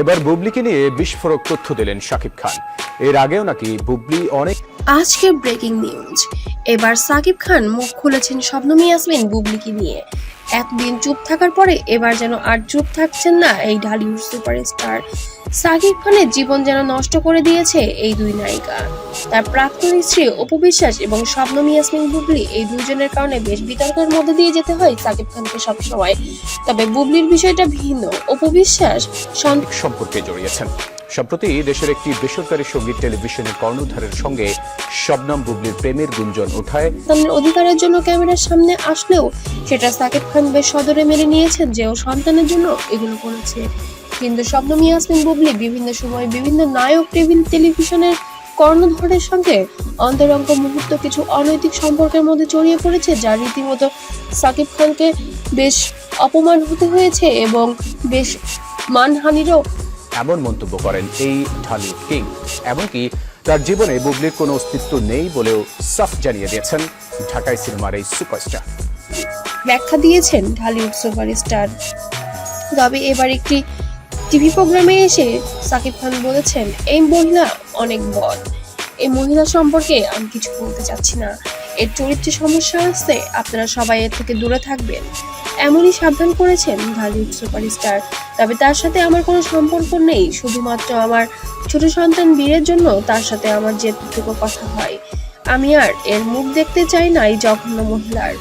এবার বুবলিকে নিয়ে বিস্ফোরক তথ্য দিলেন সাকিব খান। এর আগেও নাকি বুবলি অনেক আজকে ব্রেকিং নিউজ এবার সাকিব খান মুখ খুলেছেন শবনম ইয়াসমিন বুবলিকে নিয়ে। এতদিন চুপ থাকার পরে এবার যেন আর চুপ থাকছেন না এই ঢালিউড সুপারস্টার। সাকিব খানের জীবন যেন নষ্ট করে দিয়েছে এই দুই নায়িকা। তার প্রাক্তন স্ত্রী অপু বিশ্বাস এবং শবনম ইয়াসমিন বুবলি এই দুজনের কারণে বেশ বিতর্কের মধ্যে দিয়ে যেতে হয় সাকিব খানকে সবসময়। তবে বুবলির বিষয়টা ভিন্ন। অপু বিশ্বাস সম্পর্কে জড়িয়েছেন। সম্প্রতি দেশের একটি বেসরকারি সংগীত টেলিভিশনের কর্ণধারের সঙ্গে শবনম বুবলির প্রেমের গুঞ্জন ওঠায়। অধিকারের জন্য ক্যামেরার সামনে আসলেও সেটা সাকিব খান বেশ সদরে মেনে নিয়েছেন যে ও সন্তানের জন্য এগুলো করেছে। কিন্তু শবনম ইয়াসমিন বুবলি বিভিন্ন সময় বিভিন্ন নায়ক টেবিল টেলিভিশনের কর্ণধরের সঙ্গে অন্তরঙ্গ মুহূর্ত, কিছু অনৈতিক সম্পর্কের মধ্যে জড়িয়ে পড়েছে যা রীতিমতো সাকিব খানকে বেশ অপমান হতে হয়েছে এবং বেশ মানহানিরও এমন মন্তব্য করেন এই ঢালিউড কিং। এমনকি তার জীবনে বুবলির কোনো অস্তিত্ব নেই বলেও সাফ জানিয়ে দিয়েছেন ঢাকাই সিনেমার এই সুপারস্টার। ব্যাখ্যা দিয়েছেন ঢালিউড সুপারস্টার। তবে এবার একটি টিভি প্রোগ্রামে এসে সাকিব খান বলেছেন, এই মহিলা অনেক বদ এই মহিলা সম্পর্কে আমি কিছু বলতে চাচ্ছি না। এর চরিত্রে সমস্যা আছে, আপনারা সবাই এর থেকে দূরে থাকবেন। এমনই সাবধান করেছেন ঢালিউড সুপারস্টার তবে তার সাথে আমার কোনো সম্পর্ক নেই, শুধুমাত্র আমার ছোট সন্তান বীরের জন্য তার সাথে আমার যেটুকু কথা হয়। আমি আর এর মুখ দেখতে চাই না এই জঘন্য মহিলার।